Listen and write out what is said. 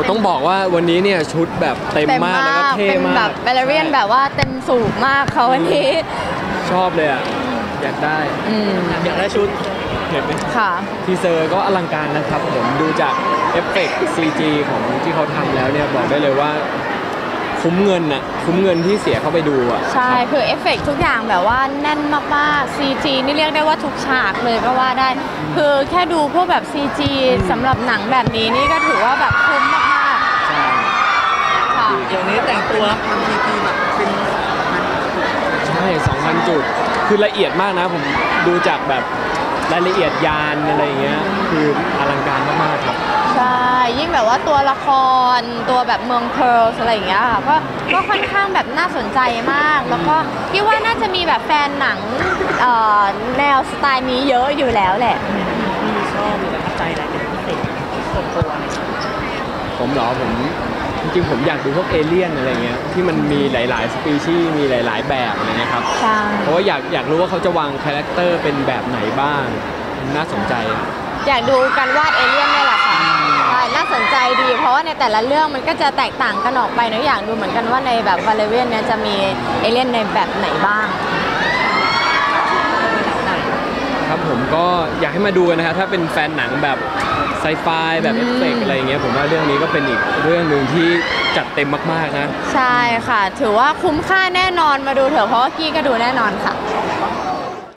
ผมต้องบอกว่าวันนี้เนี่ยชุดแบบเต็มเต็มมากแล้วมาก็กเท่เป็นมากแบบเบลเรียนใช่แบบว่าเต็มสูบมากเขาวันนี้ ชอบเลยอะ อยากได้อืมอยากได้ชุดเห็นไหมค่ะ ทีเซอร์ก็อลังการนะครับผมดูจากเอฟเฟกต์ CG ของที่เขาทำแล้วเนี่ยบอกได้เลยว่า คุ้มเงินน่ะคุ้มเงินที่เสียเข้าไปดูอะ ใช่ คือเอฟเฟกต์ทุกอย่างแบบว่าแน่นมากๆ CG นี่เรียกได้ว่าทุกฉากเลยก็ว่าได้ คือแค่ดูพวกแบบ CG สำหรับหนังแบบนี้นี่ก็ถือว่าแบบคุ้มมาก ใช่ ๆ ค่ะ เดี๋ยวนี้ แต่งตัวทำทีทีแบบเป็นใช่2,000 จุด คือละเอียดมากนะผมดูจากแบบรายละเอียดยานอะไรอย่างเงี้ยคืออลังการมากๆครับ ใช่ ยิ่งแบบว่าตัวละครตัวแบบเมืองเพร์ลอะไรอย่างเงี้ยค่ะก็ก็ค่อนข้างแบบน่าสนใจมาก แล้วก็คิดว่าน่าจะมีแบบแฟนหนังเอ่อแนวสไตล์นี้เยอะอยู่แล้วแหละที่ชอบหรือประทับใจอะไรเป็นพิเศษส่วนตัวอะไรอย่างเงี้ยผมเหรอผมจ ริงๆผมอยากดูพวกเอเลี่ยนอะไรเงี้ยที่มันมีหลายๆสปีชีส์มีหลาย ๆ แบบอะไรเงี้ยครับใช่เพราะว่าอยากอยากรู้ว่าเขาจะวางคาแรคเตอร์เป็นแบบไหนบ้างน่าสนใจ อยากดูการวาดเอเลี่ยนเนี่ยแหละค่ะใช่น่าสนใจดี เพราะว่าในแต่ละเรื่องมันก็จะแตกต่างกันออกไปเนอะอยากดูเหมือนกันว่าในแบบวาเลเวียนเนี่ยจะมีเอเลี่ยนในแบบไหนบ้าง ครับผมก็อยากให้มาดูกันนะครับถ้าเป็นแฟนหนังแบบ ไซไฟแบบเอฟเฟกต์อะไรอย่างเงี้ยผมว่าเรื่องนี้ก็เป็นอีกเรื่องหนึ่งที่จัดเต็มมากๆนะ ใช่ค่ะ ถือว่าคุ้มค่าแน่นอนมาดูเถอะเพราะว่ากี้ก็ดูแน่นอนค่ะ